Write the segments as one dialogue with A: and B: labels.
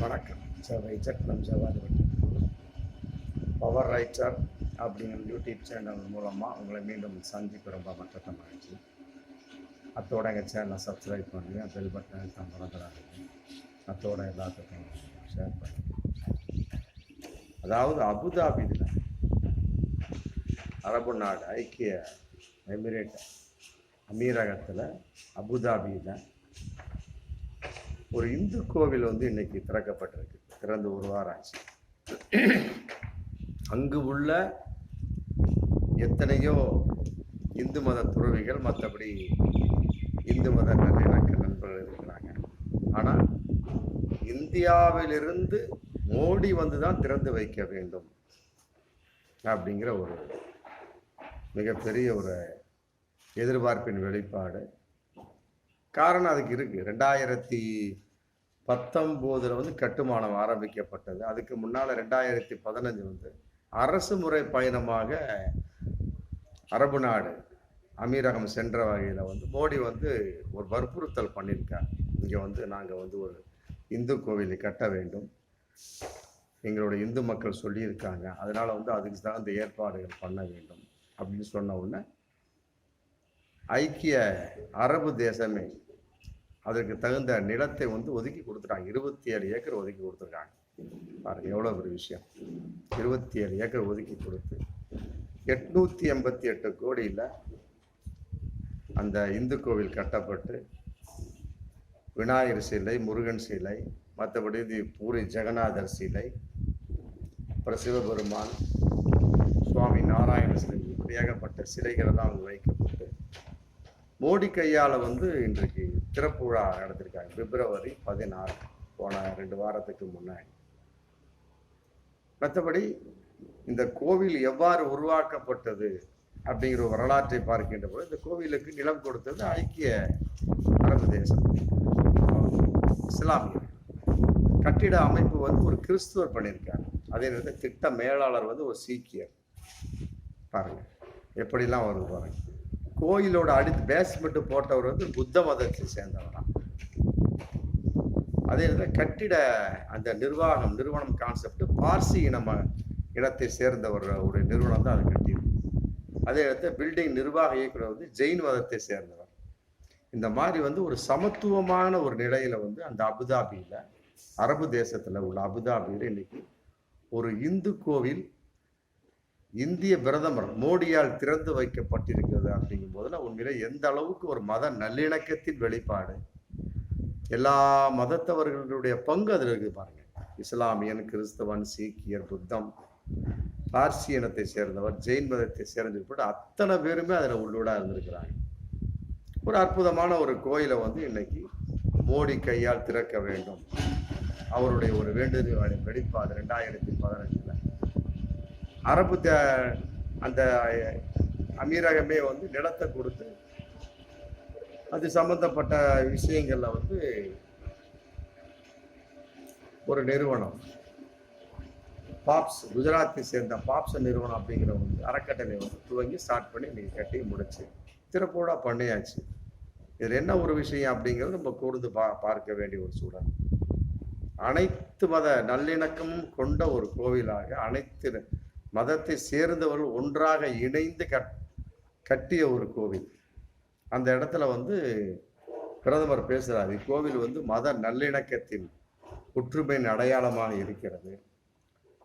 A: வணக்கம். சேவை சக்கரம் ஜவாது பவர் ரைட்டர் அப்படிங்கிற யூடியூப் சேனல் மூலமாக உங்களை மீண்டும் சந்திப்பு ரொம்ப மற்ற மகிழ்ச்சி. அத்தோட எங்கள் சேனலை சப்ஸ்கிரைப் பண்ணுங்க. பெல் பட்டன் தான் மறந்துடாதீங்க அத்தோட எல்லாத்துக்கும் ஷேர் பண்ணுங்க. அதாவது அபுதாபியில் அரபு நாடு ஐக்கிய எமிரேட் அமீரகத்தில் அபுதாபியில் ஒரு இந்து கோவில் வந்து இன்னைக்கு திறக்கப்பட்டிருக்கு. திறந்து ஒரு வாரம் ஆச்சு. அங்கு உள்ள எத்தனையோ இந்து மத துறவிகள் மற்றபடி இந்து மத நல்லிணக்க நண்பர்கள் இருக்கிறாங்க. ஆனால் இந்தியாவிலிருந்து மோடி வந்து தான் திறந்து வைக்க வேண்டும் அப்படிங்கிற ஒரு மிகப்பெரிய ஒரு எதிர்பார்ப்பின் வெளிப்பாடு. காரணம் அதுக்கு இருக்குது ரெண்டாயிரத்தி பத்தொம்போதுல வந்து கட்டுமானம் ஆரம்பிக்கப்பட்டது. அதுக்கு முன்னால் ரெண்டாயிரத்தி பதினஞ்சு வந்து அரசு முறை பயணமாக அரபு நாடு அமீரகம் சென்ற வகையில் வந்து மோடி வந்து ஒரு வற்புறுத்தல் பண்ணியிருக்கார். இங்கே வந்து நாங்கள் வந்து ஒரு இந்து கோவிலை கட்ட வேண்டும். எங்களுடைய இந்து மக்கள் சொல்லியிருக்காங்க. அதனால் வந்து அதுக்கு தான் ஏற்பாடுகள் பண்ண வேண்டும் அப்படின்னு சொன்ன உடனே ஐக்கிய அரபு தேசமே அதற்கு தகுந்த நிலத்தை வந்து ஒதுக்கி கொடுத்துட்டாங்க. இருபத்தி ஏழு ஏக்கர் ஒதுக்கி கொடுத்துருக்காங்க. பாருங்க எவ்வளோ ஒரு விஷயம். இருபத்தி ஏழு ஏக்கர் ஒதுக்கி கொடுத்து எட்நூற்றி எண்பத்தி எட்டு கோடியில் அந்த இந்து கோவில் கட்டப்பட்டு விநாயகர் சிலை முருகன் சிலை மற்றபடி இது பூரி ஜெகநாதர் சிலை அப்புறம் சிவபெருமான் சுவாமி நாராயண சிலை இப்படி ஏகப்பட்ட சிலைகள் எல்லாம் அவங்க வைக்கப்பட்டு மோடி கையால் வந்து இன்றைக்கு திறப்பு விழா நடத்திருக்காங்க. பிப்ரவரி பதினாறு போன ரெண்டு வாரத்துக்கு முன்னாடி. மற்றபடி இந்த கோவில் எவ்வாறு உருவாக்கப்பட்டது அப்படிங்கிற வரலாற்றை பார்க்கின்ற போது இந்த கோவிலுக்கு நிலம் கொடுத்தது ஐக்கிய அரபு தேசம். இஸ்லாமிய. கட்டிட அமைப்பு வந்து ஒரு கிறிஸ்துவர் பண்ணியிருக்காரு. அதே நேரத்தில் திட்ட மேலாளர் வந்து ஒரு சீக்கியர். பாருங்க எப்படிலாம் வருது பாருங்க. கோயிலோட அடி பேஸ்மெண்ட் போட்டவர் வந்து புத்த மதத்தை சேர்ந்தவரா. அதே நேரத்தில் கட்டிட அந்த நிர்வாகம் நிறுவனம் கான்செப்ட் பார்சி இனம இனத்தை சேர்ந்தவர் ஒரு நிறுவனம் தான் அது கட்டியிருக்கு அதே நேரத்தில் பில்டிங் நிர்வாக இயக்குனர் வந்து ஜெயின் மதத்தை சேர்ந்தவர். இந்த மாதிரி வந்து ஒரு சமத்துவமான ஒரு நிலையில வந்து அந்த அபுதாபியில் அரபு தேசத்தில் உள்ள அபுதாபியில் இன்னைக்கு ஒரு இந்து கோவில் இந்திய பிரதமர் மோடியால் திறந்து வைக்கப்பட்டிருக்கிறது அப்படிங்கும் போதுல உண்மையிலே எந்த அளவுக்கு ஒரு மத நல்லிணக்கத்தின் வெளிப்பாடு? எல்லா மதத்தவர்களுடைய பங்கு அதில் இருக்குது பாருங்க. இஸ்லாமியன் கிறிஸ்தவன் சீக்கியர் புத்தம் பார்சி இனத்தை சேர்ந்தவர் ஜெயின் மதத்தை சேர்ந்து அத்தனை பேருமே அதில் உள்ளூடாக இருந்திருக்கிறாங்க. ஒரு அற்புதமான ஒரு கோயிலை வந்து இன்னைக்கு மோடி கையால் திறக்க வேண்டும். அவருடைய ஒரு வேண்டுதல் வெளிப்பாடு ரெண்டாயிரத்தி பதினஞ்சில். அரபு அந்த அமீரகமே வந்து நிலத்தை கொடுத்து அது சம்பந்தப்பட்ட விஷயங்களில் வந்து ஒரு நிறுவனம். பாப்ஸ் குஜராத்தை சேர்ந்த பாப்ஸ் நிறுவனம் அப்படிங்கிற வந்து அறக்கட்டளை வந்து துவங்கி ஸ்டார்ட் பண்ணி இன்றைக்கி கட்டி முடிச்சு. திறப்போட பண்ணியாச்சு. இதில் என்ன ஒரு விஷயம் அப்படிங்கிறது நம்ம கூர்ந்து பா பார்க்க வேண்டிய ஒரு சூழல். அனைத்து மத நல்லிணக்கமும் கொண்ட ஒரு கோவிலாக அனைத்து மதத்தை சேர்ந்தவர்கள் ஒன்றாக இணைந்து கட் கட்டிய ஒரு கோவில். அந்த இடத்துல வந்து பிரதமர் பேசுகிறார் இக்கோவில் வந்து மத நல்லிணக்கத்தின் ஒற்றுமையின் அடையாளமாக இருக்கிறது.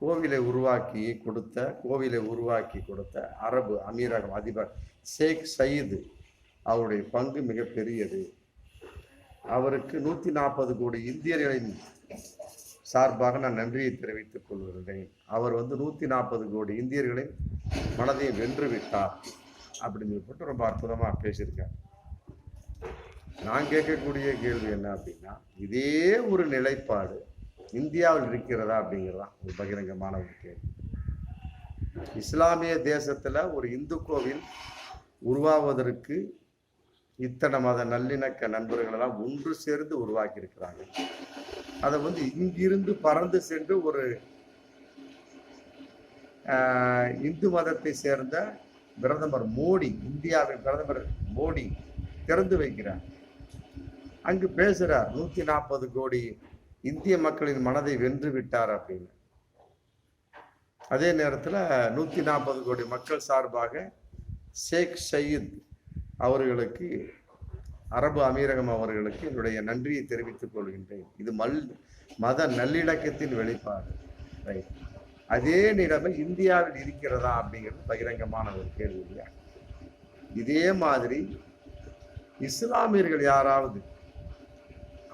A: கோவிலை உருவாக்கி கொடுத்த கோவிலை உருவாக்கி கொடுத்த அரபு அமீரகம் அதிபர் ஷேக் சயீது அவருடைய பங்கு மிகப்பெரியது. அவருக்கு நூற்றி நாற்பது கோடி இந்தியர்களின் சார்பாக நான் நன்றியை தெரிவித்துக் கொள்கிறேன். அவர் வந்து நூற்றி நாற்பது கோடி இந்தியர்களின் மனதை வென்று விட்டார் அப்படின்னு சொல்லிட்டு ரொம்ப அற்புதமாக பேசியிருக்கார். நான் கேட்கக்கூடிய கேள்வி என்ன அப்படின்னா இதே ஒரு நிலைப்பாடு இந்தியாவில் இருக்கிறதா அப்படிங்கிறதான் ஒரு பகிரங்கமான ஒரு கேள்வி. இஸ்லாமிய தேசத்துல ஒரு இந்து கோவில் உருவாவதற்கு இத்தனை மத நல்லிணக்க நண்பர்களெல்லாம் ஒன்று சேர்ந்து உருவாக்கி இருக்கிறாங்க அதை வந்து இங்கிருந்து பறந்து சென்று ஒரு ஆஹ், இந்து மதத்தை சேர்ந்த பிரதமர் மோடி இந்தியாவின் பிரதமர் மோடி திறந்து வைக்கிறார். அங்கு பேசுகிறார் நூத்தி நாற்பது கோடி இந்திய மக்களின் மனதை வென்று விட்டார் அப்படின்னு. அதே நேரத்தில் நூற்றி நாற்பது கோடி மக்கள் சார்பாக ஷேக் சயீத் அவர்களுக்கு அரபு அமீரகம் அவர்களுக்கு என்னுடைய நன்றியை தெரிவித்துக் கொள்கின்றேன். இது மல் மத நல்லிணக்கத்தின் வெளிப்பாடு. ரைட் அதே நிலைமை இந்தியாவில் இருக்கிறதா அப்படிங்கிறது பகிரங்கமான ஒரு கேள்வி இல்லையா? இதே மாதிரி இஸ்லாமியர்கள் யாராவது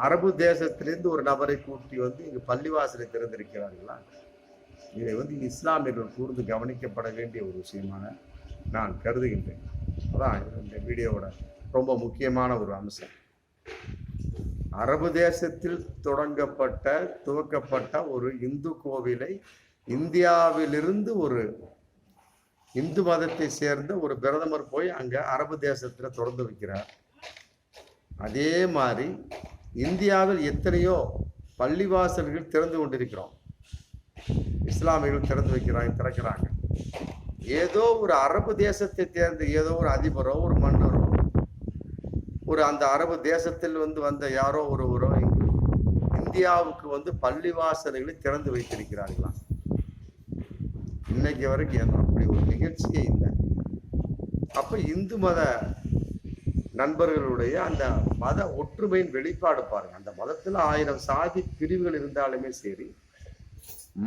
A: அரபு தேசத்திலிருந்து ஒரு நபரை கூட்டி வந்து இங்கு பள்ளிவாசலை திறந்திருக்கிறார்களா? இதை வந்து இஸ்லாமியர்கள் கூர்ந்து கவனிக்கப்பட வேண்டிய ஒரு விஷயமாக நான் கருதுகின்றேன். அதான் இந்த வீடியோவோட ரொம்ப முக்கியமான ஒரு அம்சம். அரபு தேசத்தில் தொடங்கப்பட்ட துவக்கப்பட்ட ஒரு இந்து கோவிலை இந்தியாவிலிருந்து ஒரு இந்து மதத்தை சேர்ந்த ஒரு பிரதமர் போய் அங்க அரபு தேசத்தில் திறந்து வைக்கிறார். அதே மாதிரி இந்தியாவில் எத்தனையோ பள்ளிவாசல்கள் திறந்து கொண்டிருக்கிறோம். இஸ்லாமியர்கள் திறந்து வைக்கிறாங்க திறக்கிறாங்க. ஏதோ ஒரு அரபு தேசத்தை சேர்ந்த ஏதோ ஒரு அதிபரோ ஒரு மன்னரோ ஒரு அந்த அரபு தேசத்தில் வந்து வந்த யாரோ ஒருவரோ இந்தியாவுக்கு வந்து பள்ளிவாசல்களை திறந்து வைத்திருக்கிறார்களா? இன்னைக்கு வரைக்கும் அப்படி ஒரு நிகழ்ச்சியே இல்லை. அப்ப இந்து மத நண்பர்களுடைய அந்த மத ஒற்றுமையின் வெளிப்பாடு பாருங்க. அந்த மதத்துல ஆயிரம் சாதி பிரிவுகள் இருந்தாலுமே சரி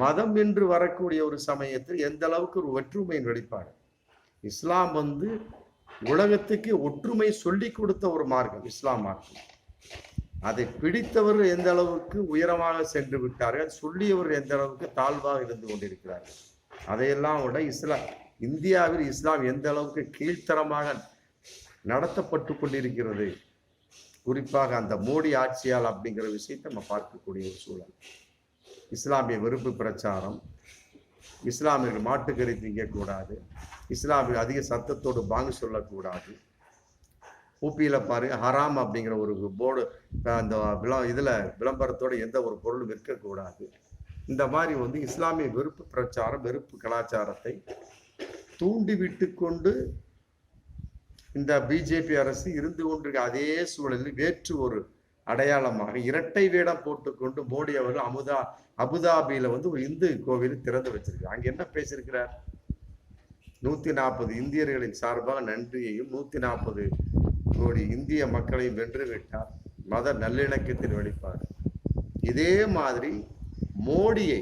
A: மதம் என்று வரக்கூடிய ஒரு சமயத்தில் எந்த அளவுக்கு ஒரு ஒற்றுமையின் வெளிப்பாடு? இஸ்லாம் வந்து உலகத்துக்கு ஒற்றுமை சொல்லி கொடுத்த ஒரு மார்க்கம் இஸ்லாம் மார்க்கம். அதை பிடித்தவர் எந்த அளவுக்கு உயரமாக சென்று விட்டார்கள் சொல்லியவர் எந்த அளவுக்கு தாழ்வாக இருந்து கொண்டிருக்கிறார்கள் அதையெல்லாம் விட இஸ்லாம் இந்தியாவில் இஸ்லாம் எந்த அளவுக்கு கீழ்த்தரமாக நடத்தப்பட்டு கொண்டிருக்கிறது குறிப்பாக அந்த மோடி ஆட்சியால் அப்படிங்கிற விஷயத்தை நம்ம பார்க்கக்கூடிய ஒரு சூழல். இஸ்லாமிய வெறுப்பு பிரச்சாரம் இஸ்லாமியர்கள் மாட்டுக்கறி திங்கக்கூடாது. இஸ்லாமியர்கள் அதிக சத்தத்தோடு பாங்கு சொல்லக்கூடாது. ஊப்பியில் பாருங்க ஹராம் அப்படிங்கிற ஒரு போர்டு அந்த விளா இதில் விளம்பரத்தோட எந்த ஒரு பொருளும் விற்கக்கூடாது. இந்த மாதிரி வந்து இஸ்லாமிய வெறுப்பு பிரச்சாரம் வெறுப்பு கலாச்சாரத்தை தூண்டிவிட்டு கொண்டு இந்த பிஜேபி அரசு இருந்து கொண்டிருக்க அதே சூழலில் வேற்று ஒரு அடையாளமாக இரட்டை வேடம் போட்டுக்கொண்டு மோடி அவர்கள் அமுதா அபுதாபியில வந்து ஒரு இந்து கோவில் திறந்து வச்சிருக்கு. அங்க என்ன பேசியிருக்கிறார்? நூத்தி நாற்பது இந்தியர்களின் சார்பாக நன்றியையும் நூத்தி நாற்பது கோடி இந்திய மக்களையும் வென்று விட்டார் மத நல்லிணக்கத்தின் வெளிப்பாடு. இதே மாதிரி மோடியை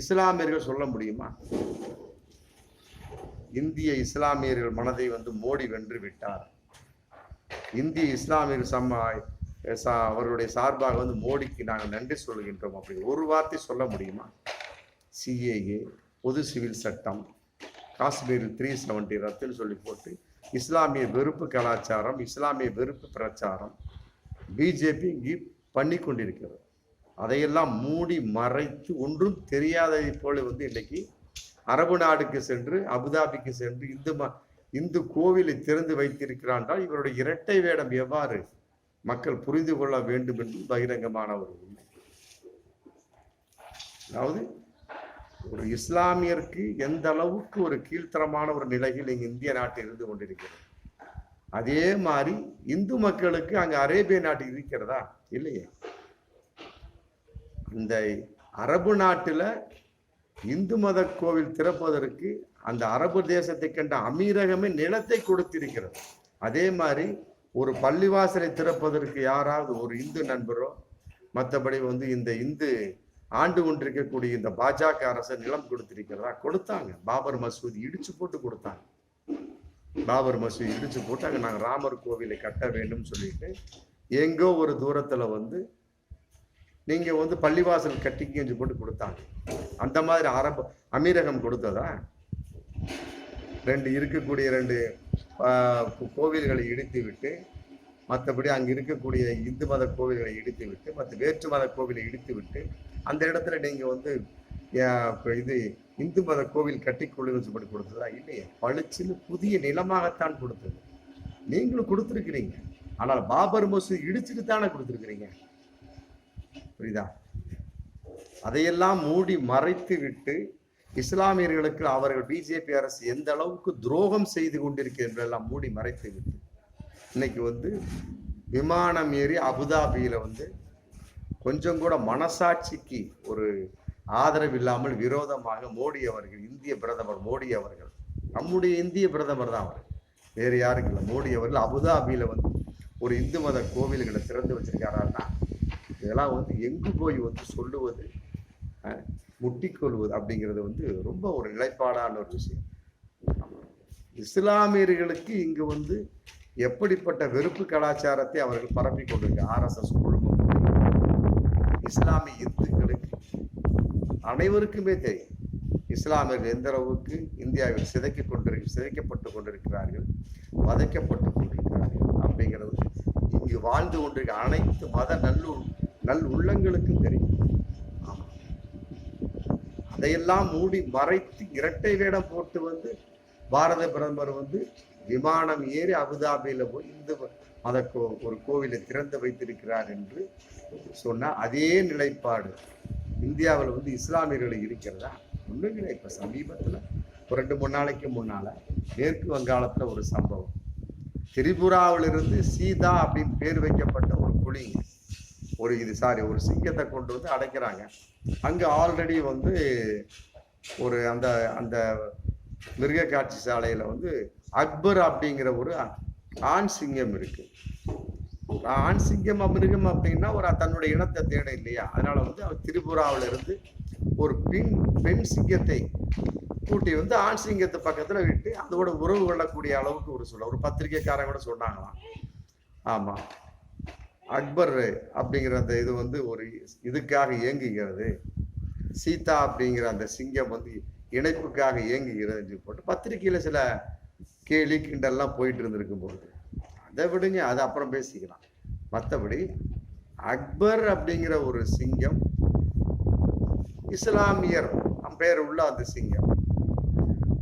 A: இஸ்லாமியர்கள் சொல்ல முடியுமா? இந்திய இஸ்லாமியர்கள் மனதை வந்து மோடி வென்று விட்டார் இந்திய இஸ்லாமியர்கள் சம்ம சா- அவர்களுடைய சார்பாக வந்து மோடிக்கு நாங்கள் நன்றி சொல்கின்றோம். அப்படி ஒரு வார்த்தை சொல்ல முடியுமா? சிஏஏ பொது சிவில் சட்டம் காஷ்மீரில் த்ரீ செவன்டி ரத்துன்னு சொல்லி போட்டு இஸ்லாமிய வெறுப்பு கலாச்சாரம் இஸ்லாமிய வெறுப்பு பிரச்சாரம் பிஜேபி இங்கே பண்ணி கொண்டிருக்கிறது. அதையெல்லாம் மூடி மறைத்து ஒன்றும் தெரியாததை போல வந்து இன்னைக்கு அரபு நாடுக்கு சென்று அபுதாபிக்கு சென்று இந்து ம இந்து கோவிலை திறந்து வைத்திருக்கிறான் என்றால் இவருடைய இரட்டை வேடம் எவ்வாறு மக்கள் புரிந்து கொள்ள வேண்டும் என்று பகிரங்கமான ஒரு உண்மை. அதாவது ஒரு இஸ்லாமியருக்கு எந்த அளவுக்கு ஒரு கீழ்த்தரமான ஒரு நிலையில் இந்திய நாட்டில் இருந்து கொண்டிருக்கிறது? அதே மாதிரி இந்து மக்களுக்கு அங்கே அரேபிய நாட்டு இருக்கிறதா? இல்லையே. அந்த அரபு நாட்டில் இந்து மத கோவில் திறப்பதற்கு அந்த அரபு தேசத்தை கண்ட அமீரகமே நிலத்தை கொடுத்திருக்கிறது. அதே மாதிரி ஒரு பள்ளிவாசலை திறப்பதற்கு யாராவது ஒரு இந்து நண்பரோ மற்றபடி வந்து இந்த இந்து ஆண்டு கொண்டிருக்கக்கூடிய இந்த பாஜக அரசு நிலம் கொடுத்திருக்கிறதா? கொடுத்தாங்க. பாபர் மசூதி இடிச்சு போட்டு கொடுத்தாங்க. பாபர் மசூதி இடிச்சு போட்டு அங்கே நாங்கள் ராமர் கோவிலை கட்ட வேண்டும் சொல்லிட்டு எங்கோ ஒரு தூரத்தில் வந்து நீங்கள் வந்து பள்ளிவாசல் கட்டிக்கன்னு போட்டு கொடுத்தாங்க. அந்த மாதிரி அரபு அமீரகம் கொடுத்ததா? ரெண்டு இருக்கக்கூடிய ரெண்டு கோவில்களை இடித்துவிட்டு மற்றபடி அங்கே இருக்கக்கூடிய இந்து மத கோவில்களை இடித்து விட்டு மற்ற வேற்று மத கோவிலை இடித்து விட்டு அந்த இடத்துல நீங்கள் வந்து இது இந்து மத கோவில் கட்டிக்கொள்ளுங்கன்னு சொல்லி கொடுத்ததா இல்லையே? பளிச்சுன்னு புதிய நிலமாகத்தான் கொடுத்தது. நீங்களும் கொடுத்துருக்கிறீங்க. ஆனால் பாபர் மசூதி இடிச்சுட்டு தானே கொடுத்துருக்கிறீங்க. புரியுதா? அதையெல்லாம் மூடி மறைத்து விட்டு இஸ்லாமியர்களுக்கு அவர்கள் பிஜேபி அரசு எந்த அளவுக்கு துரோகம் செய்து கொண்டிருக்கிறது எல்லாம் மூடி மறைத்து விட்டு இன்னைக்கு வந்து விமானம் ஏறி அபுதாபியில வந்து கொஞ்சம் கூட மனசாட்சிக்கு ஒரு ஆதரவு இல்லாமல் விரோதமாக மோடி அவர்கள் இந்திய பிரதமர் மோடி அவர்கள் நம்முடைய இந்திய பிரதமர் தான் அவர். வேறு யாருக்கு இல்லை மோடி அவர்கள் அபுதாபியில வந்து ஒரு இந்து மத கோவில்களை திறந்து வச்சிருக்காரான்னா இதெல்லாம் வந்து எங்கு போய் வந்து சொல்லுவது முட்டிக்கொள்வது அப்படிங்கிறது வந்து ரொம்ப ஒரு நிலைப்பாடான ஒரு விஷயம். இஸ்லாமியர்களுக்கு இங்கு வந்து எப்படிப்பட்ட வெறுப்பு கலாச்சாரத்தை அவர்கள் பரப்பி கொண்டிருக்க? ஆர்எஸ்எஸ் குழுமம். இஸ்லாமிய இந்துக்களுக்கு அனைவருக்குமே தெரியும். இஸ்லாமியர்கள் எந்த அளவுக்கு இந்தியாவில் சிதைக்க கொண்டிரு சிதைக்கப்பட்டு கொண்டிருக்கிறார்கள் வதைக்கப்பட்டு கொண்டிருக்கிறார்கள் அப்படிங்கிறது இங்கு வாழ்ந்து கொண்டிருக்க அனைத்து மத நல்லு நல் உள்ளங்களுக்கும் தெரியும். அதையெல்லாம் மூடி மறைத்து இரட்டை வேடம் போட்டு வந்து பாரத பிரதமர் வந்து விமானம் ஏறி அபுதாபியில போய் இந்து மத ஒரு கோவிலை திறந்து வைத்திருக்கிறார் என்று சொன்ன அதே நிலைப்பாடு இந்தியாவில் வந்து இஸ்லாமியர்கள் இருக்கிறதா? ஒன்றும் இல்லை இப்போ சமீபத்தில் ஒரு ரெண்டு மூணு நாளைக்கு முன்னால மேற்கு வங்காளத்தில் ஒரு சம்பவம். திரிபுராவிலிருந்து சீதா அப்படின்னு பேர் வைக்கப்பட்ட ஒரு புலிங்க. ஒரு இது சாரி ஒரு சிங்கத்தை கொண்டு வந்து அடைக்கிறாங்க. அங்க ஆல்ரெடி வந்து ஒரு அந்த அந்த மிருக காட்சி சாலையில வந்து அக்பர் அப்படிங்கிற ஒரு ஆண் சிங்கம் இருக்கு. ஆண் சிங்கம் மிருகம் அப்படின்னா ஒரு தன்னுடைய இனத்தை தேட இல்லையா? அதனால வந்து அவர் திரிபுராவில இருந்து ஒரு பெண் பெண் சிங்கத்தை கூட்டி வந்து ஆண் சிங்கத்தை பக்கத்துல விட்டு அதோட உறவு கொள்ளக்கூடிய அளவுக்கு ஒரு சொல்ல ஒரு பத்திரிகைக்காரன் கூட சொன்னாங்களாம். ஆமா. அக்பர் அப்படிங்கிற அந்த இது வந்து ஒரு இதுக்காக இயங்குகிறது. சீதா அப்படிங்கிற அந்த சிங்கம் வந்து இணைப்புக்காக இயங்குகிறது போட்டு பத்திரிகையில் சில கேலி கிண்டல்லாம் போயிட்டு இருந்திருக்கும் போது. அதை விடுங்க அதை அப்புறம் பேசிக்கலாம். மற்றபடி அக்பர் அப்படிங்கிற ஒரு சிங்கம் இஸ்லாமியர் பேர் உள்ள அந்த சிங்கம்.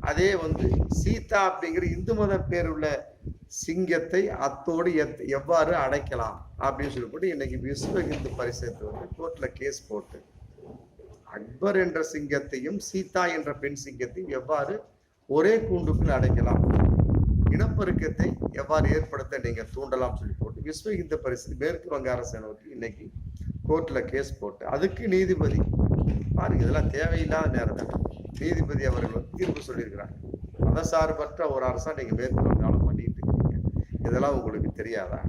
A: அதே வந்து சீதா அப்படிங்கிற இந்து மத பேர் உள்ள சிங்கத்தை அத்தோடு எத் எவ்வாறு அடைக்கலாம்? அப்படின்னு சொல்லி போட்டு இன்னைக்கு விஸ்வ இந்து பரிசத்து வந்து கோர்ட்ல கேஸ் போட்டு அக்பர் என்ற சிங்கத்தையும் சீதா என்ற பெண் சிங்கத்தையும் எவ்வாறு ஒரே கூண்டுக்குள் அடைக்கலாம்? இனப்பெருக்கத்தை எவ்வாறு ஏற்படுத்த நீங்க தூண்டலாம் சொல்லி போட்டு விஸ்வ இந்து பரிசு மேற்கு வங்க அரசு நோக்கி இன்னைக்கு கோர்ட்ல கேஸ் போட்டு அதுக்கு நீதிபதி பாருங்க இதெல்லாம் தேவையில்லாத நேரம் நீதிபதி அவர்கள் தீர்ப்பு சொல்லியிருக்கிறார். மதசார்பற்ற ஒரு அரசா நீங்க மேற்கு இதெல்லாம் உங்களுக்கு தெரியாதா?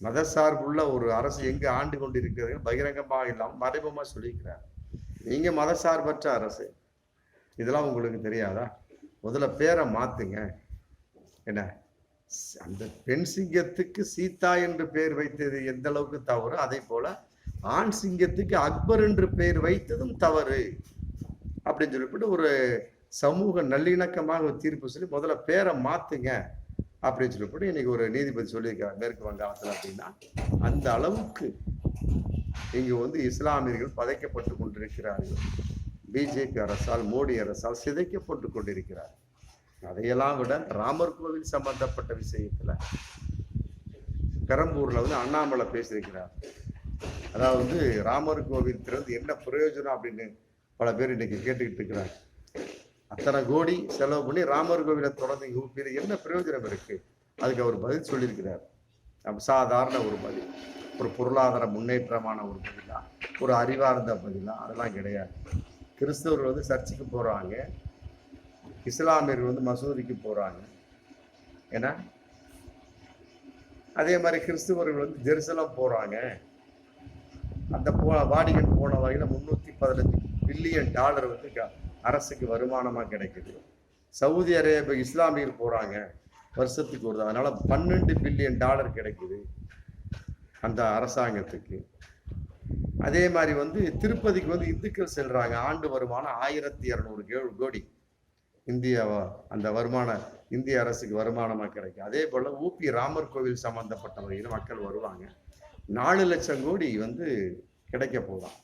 A: மதசார்புள்ள ஒரு அரசு எங்க ஆண்டு கொண்டிருக்கிறது பகிரங்கமாக இல்லாமல் மறைமுகமா சொல்லியிருக்கிறார். நீங்க மதசார்பற்ற அரசு. இதெல்லாம் உங்களுக்கு தெரியாதா? முதல்ல பேரை மாத்துங்க. என்ன? அந்த பெண் சிங்கத்துக்கு சீதா என்று பெயர் வைத்தது எந்த அளவுக்கு தவறு? அதே போல ஆண் சிங்கத்துக்கு அக்பர் என்று பெயர் வைத்ததும் தவறு அப்படின்னு சொல்லிவிட்டு ஒரு சமூக நல்லிணக்கமாக ஒரு தீர்ப்பு சொல்லி முதல்ல பேரை மாத்துங்க. அப்படின்னு சொல்லிவிட்டு இன்னைக்கு ஒரு நீதிபதி சொல்லியிருக்கார் மேற்கு வங்காளத்தில் அப்படின்னா அந்த அளவுக்கு இங்கு வந்து இஸ்லாமியர்கள் பதைக்கப்பட்டு கொண்டிருக்கிறார்கள். பிஜேபி அரசால் மோடி அரசால் சிதைக்கப்பட்டு கொண்டிருக்கிறார் அதையெல்லாம் விட ராமர் கோவில் சம்பந்தப்பட்ட விஷயத்துல பெரம்பூர்ல வந்து அண்ணாமலை பேசியிருக்கிறார். அதாவது ராமர் கோவில் திறந்து என்ன பிரயோஜனம் அப்படின்னு பல பேர் இன்னைக்கு கேட்டுக்கிட்டு இருக்கிறாங்க. அத்தனை கோடி செலவு பண்ணி ராமர் கோவிலை தொடர்ந்து ஊப்பியது என்ன பிரயோஜனம் இருக்கு? அதுக்கு அவர் பதில் சொல்லியிருக்கிறார். சாதாரண ஒரு பதில் ஒரு பொருளாதார முன்னேற்றமான ஒரு பதிலா ஒரு அறிவார்ந்த பதிலா அதெல்லாம் கிடையாது. கிறிஸ்தவர்கள் வந்து சர்ச்சுக்கு போகிறாங்க இஸ்லாமியர்கள் வந்து மசூதிக்கு போகிறாங்க ஏன்னா அதே மாதிரி கிறிஸ்துவர்கள் வந்து ஜெருசலம் போகிறாங்க அந்த போ வாடிகன் போன வகையில் முந்நூற்றி பதினஞ்சு பில்லியன் டாலர் வந்து அரசுக்கு வருமானமாக கிடைக்குது. சவுதி அரேபியா இஸ்லாமியர் போகிறாங்க வருஷத்துக்கு ஒரு அதனால் பன்னெண்டு பில்லியன் டாலர் கிடைக்குது அந்த அரசாங்கத்துக்கு. அதே மாதிரி வந்து திருப்பதிக்கு வந்து இந்துக்கள் செல்கிறாங்க ஆண்டு வருமானம் ஆயிரத்தி இரநூறு ஏழு கோடி. இந்திய அந்த வருமான இந்திய அரசுக்கு வருமானமாக கிடைக்கும். அதே போல் ஊபி ராமர் கோவில் சம்மந்தப்பட்ட வகையில் மக்கள் வருவாங்க. நாலு லட்சம் கோடி வந்து கிடைக்க போதான்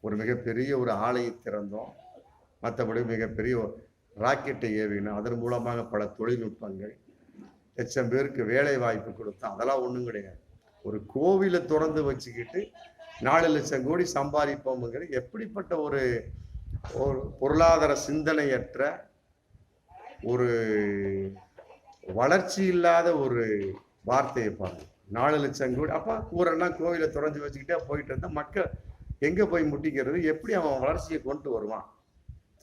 A: ஒரு மிகப்பெரிய ஒரு ஆலயம் திறந்தோம். மற்றபடி மிகப்பெரிய ராக்கெட்டை ஏவினோம் அதன் மூலமாக பல தொழில்நுட்பங்கள் லட்சம் பேருக்கு வேலை வாய்ப்பு கொடுத்தோம் அதெல்லாம் ஒன்றும் கிடையாது. ஒரு கோவிலை திறந்து வச்சுக்கிட்டு நாலு லட்சம் கோடி சம்பாதிப்போம்ங்கிற எப்படிப்பட்ட ஒரு ஒரு பொருளாதார சிந்தனையற்ற ஒரு வளர்ச்சி இல்லாத ஒரு வார்த்தையை பாருங்க. நாலு லட்சம் கோடி அப்போ கூரைன்னா கோவிலை திறந்து வச்சுக்கிட்டே போயிட்டு இருந்தால் மக்கள் எங்கே போய் முட்டிக்கிறது? எப்படி அவன் வளர்ச்சியை கொண்டு வருவான்?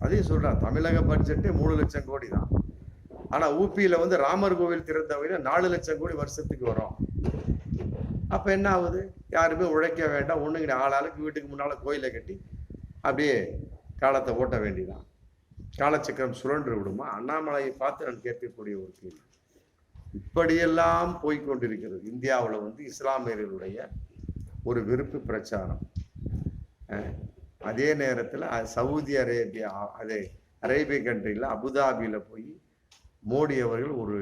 A: அதையும் சொல்றான் தமிழக பட்ஜெட்டே மூணு லட்சம் கோடி தான். ஆனா ஊபியில வந்து ராமர் கோவில் திறந்த வகையில நாலு லட்சம் கோடி வருஷத்துக்கு வரும். அப்ப என்ன ஆகுது? யாருமே உழைக்க வேண்டாம் ஒண்ணுங்கிட்ட ஆளாளுக்கு வீட்டுக்கு முன்னால கோயிலை கட்டி அப்படியே காலத்தை ஓட்ட வேண்டியதான் காலச்சக்கரம் சுழன்று விடுமா? அண்ணாமலையை பார்த்து நான் கேட்கக்கூடிய ஒரு கேள்வி. இப்படியெல்லாம் போய்கொண்டிருக்கிறது இந்தியாவில் வந்து இஸ்லாமியர்களுடைய ஒரு விருப்பு பிரச்சாரம். அதே நேரத்தில் சவுதி அரேபியா அது அரேபிய கண்ட்ரியில் அபுதாபியில் போய் மோடி அவர்கள் ஒரு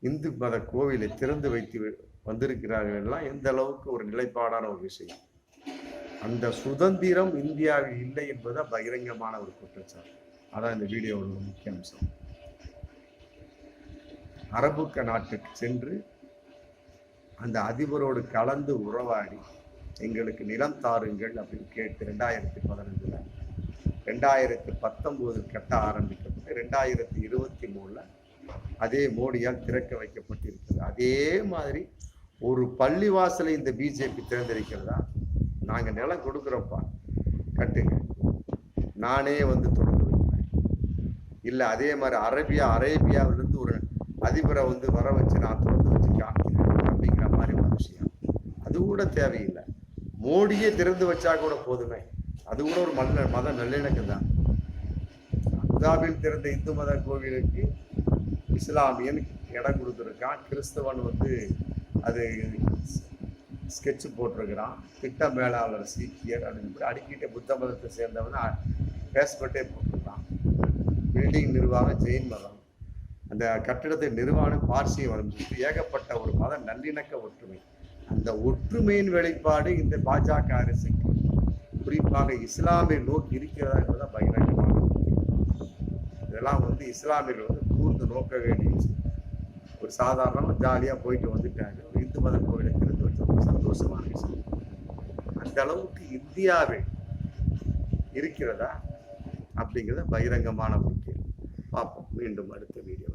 A: இந்து மத கோவிலை திறந்து வைத்து வந்திருக்கிறார்கள் எல்லாம் எந்த அளவுக்கு ஒரு நிலைப்பாடான ஒரு விஷயம். அந்த சுதந்திரம் இந்தியாவில் இல்லை என்பது பகிரங்கமான ஒரு குற்றச்சாட்டு. அதான் இந்த வீடியோவோட முக்கிய அம்சம். அரபுக்க நாட்டுக்கு சென்று அந்த அதிபரோடு கலந்து உறவாடி எங்களுக்கு நிலம் தாருங்கள் அப்படின்னு கேட்டு ரெண்டாயிரத்தி பதினஞ்சில் ரெண்டாயிரத்தி பத்தொம்போது கட்ட ஆரம்பிக்கப்பட்டு ரெண்டாயிரத்தி இருபத்தி மூணில் அதே மோடியால் திறக்க வைக்கப்பட்டிருக்கிறது. அதே மாதிரி ஒரு பள்ளிவாசலை இந்த பிஜேபி திறந்திருக்கிறதா நாங்கள் நிலம் கொடுக்குறோம்ப்பா. கட்டுங்க. நானே வந்து தொடர்ந்து வைக்கிறேன். இல்லை அதே மாதிரி அரேபியா அரேபியாவிலிருந்து ஒரு அதிபரை வந்து வர வச்சு நான் தொடர்ந்து வச்சு காமிக்கிறேன் அப்படிங்கிற மாதிரி ஒரு விஷயம். அது கூட தேவையில்லை. மோடியே திறந்து வச்சா கூட போதுமே. அது கூட ஒரு மல்ல மத நல்லிணக்கம் தான் அபுதாபியில் திறந்த இந்து மத கோவிலுக்கு இஸ்லாமியன் இடம் கொடுத்துருக்கான். கிறிஸ்தவன் வந்து அது ஸ்கெட்ச் போட்டிருக்கிறான். திட்ட மேலாளர் சீக்கியர் அப்படின்னு அடிக்கிட்ட புத்த மதத்தை சேர்ந்தவன் பேஸ்பட்டே போட்டிருக்கான். பில்டிங் நிர்வாகம் ஜெயின் மதம். அந்த கட்டிடத்தை நிர்வாணம் பார்சியம் மதம். ஏகப்பட்ட ஒரு மத நல்லிணக்க ஒற்றுமை. இந்த ஒற்றுமையின் வெளிப்பாடு இந்த பாஜக அரசுக்கு குறிப்பாக இஸ்லாமிய நோக்கி இருக்கிறதா என்பதுதான் பகிரங்கமாக இதெல்லாம் வந்து இஸ்லாமியர்கள் வந்து கூர்ந்து நோக்க வேண்டிய ஒரு சாதாரணமாக ஜாலியாக போயிட்டு வந்துட்டாங்க. ஒரு இந்து மத கோவிலை இருந்து வச்சு சந்தோஷமான விஷயம் அந்த அளவுக்கு இந்தியாவில் இருக்கிறதா அப்படிங்கிறத பகிரங்கமான முக்கியம். பார்ப்போம். மீண்டும் அடுத்த வீடியோ